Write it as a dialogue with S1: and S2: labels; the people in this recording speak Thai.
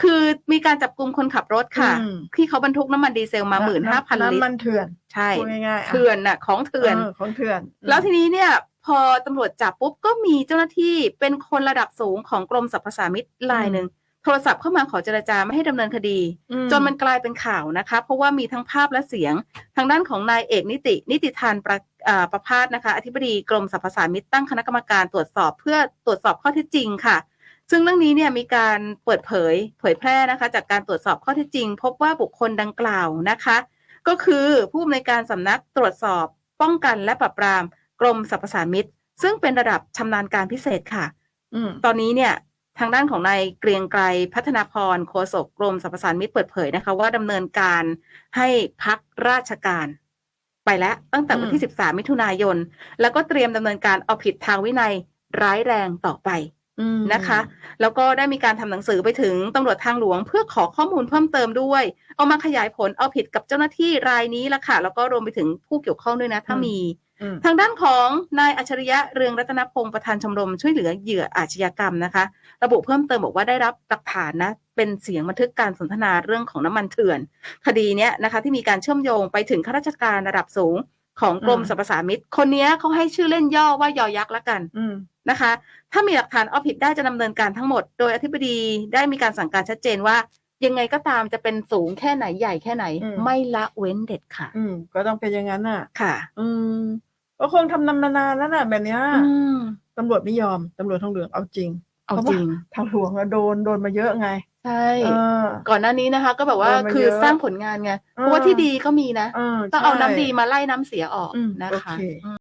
S1: คือมีการจับกลุ่มคนขับรถค่ะ
S2: อืม
S1: ที่เขาบรรทุกน้ำมันดีเซลมาหมื่นห้าพันลิต
S2: น้ำมั
S1: ร
S2: นเถื่อน
S1: ใช่
S2: พูดง่ายๆะ
S1: เถื่อนน่ะของเถื่อน
S2: ของเถื่อน
S1: แล้วทีนี้เนี่ยพอตำรวจจับปุ๊บก็มีเจ้าหน้าที่เป็นคนระดับสูงของกรมสรรพสามิตรายหนึ่งโทรศัพท์เข้ามาขอเจรจาไม่ให้ดำเนินคดี
S2: อื
S1: จนมันกลายเป็นข่าวนะคะ เพราะว่ามีทั้งภาพและเสียง ทางด้านของนายเอกนิติ นิติธานประอ่าประพาสนะคะ อธิบดีกรมสรรพสามิตตั้งคณะกรรมการตรวจสอบเพื่อตรวจสอบข้อเท็จจริงค่ะ ซึ่งเรื่องนี้เนี่ยมีการเปิดเผยเผยแพร่นะคะ จากการตรวจสอบข้อเท็จจริง พบว่าบุคคลดังกล่าวนะคะ ก็คือผู้อำนวยการสำนักตรวจสอบ ป้องกันและปราบปรามกรมสรรพสามิตซึ่งเป็นระดับชำนาญการพิเศษค่ะ
S2: อืม
S1: ตอนนี้เนี่ยทางด้านของนายเกรียงไกรพัฒนาพรโฆษกกรมสรรพสานมิตเปิดเผยนะคะ ว่าดำเนินการให้พักราชการ ไปแล้วตั้งแต่วันที่ 13 มิถุนายน แล้วก็เตรียมดำเนินการเอาผิดทางวินัยร้ายแรงต่อไป
S2: อืม
S1: นะคะ แล้วก็ได้มีการทำหนังสือไปถึงตำรวจทางหลวง เพื่อขอข้อมูลเพิ่มเติมด้วย เอามาขยายผลเอาผิดกับเจ้าหน้าที่รายนี้ละค่ะ แล้วก็รวมไปถึงผู้เกี่ยวข้องด้วยนะ ถ้ามี
S2: อืม
S1: ทางด้านของนายอัจฉริยะเรืองรัตนพงศ์ประธานชมรมช่วยเหลือเหยื่ออาชญากรรมนะคะ ระบุเพิ่มเติมบอกว่าได้รับหลักฐานนะเป็นเสียงบันทึกการสนทนาเรื่องของน้ำมันเถื่อน คดีเนี้ยนะคะ ที่มีการเชื่อมโยงไปถึงข้าราชการระดับสูงของกรม
S2: อืม
S1: สรรพสามิตคนเนี้ยเขาให้ชื่อเล่นย่อว่ายอยักษ์ละกัน
S2: อืม
S1: นะคะ ถ้ามีหลักฐานเอาผิดได้จะดำเนินการทั้งหมด โดยอธิบดีได้มีการสั่งการชัดเจนว่า ยังไงก็ตามจะเป็นสูงแค่ไหนใหญ่แค่ไหน
S2: อืม
S1: ไม่ละเว้นเด็ดขาด
S2: อืมก็ต้องเป็นอย่างนั้นน่ะ
S1: ค่ะ
S2: อืมก็คงทำนำนานๆแล้วน่ะแบบเนี้ย
S1: อืม
S2: ตำรวจไม่ยอมตำรวจทางเหลืองเอาจริง
S1: เอาจริง
S2: ทางหลวงอะโดนโดนมาเยอะไง
S1: ใช่
S2: เออ
S1: ก่อนหน้านี้นะคะ ก็แบบว่า
S2: โดนมา
S1: คือ
S2: เยอะ
S1: สร้างผลงานไงเพราะว่า
S2: เออ
S1: ที่ดีก็มีนะ
S2: เออ
S1: ต้องเอา
S2: ใช่
S1: น้ำดีมาไล่น้ำเสียออก
S2: อืม
S1: นะ
S2: โอ
S1: คะ
S2: เค
S1: อืม